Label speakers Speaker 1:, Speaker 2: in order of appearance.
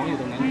Speaker 1: น้องอยู่ตรงนั้น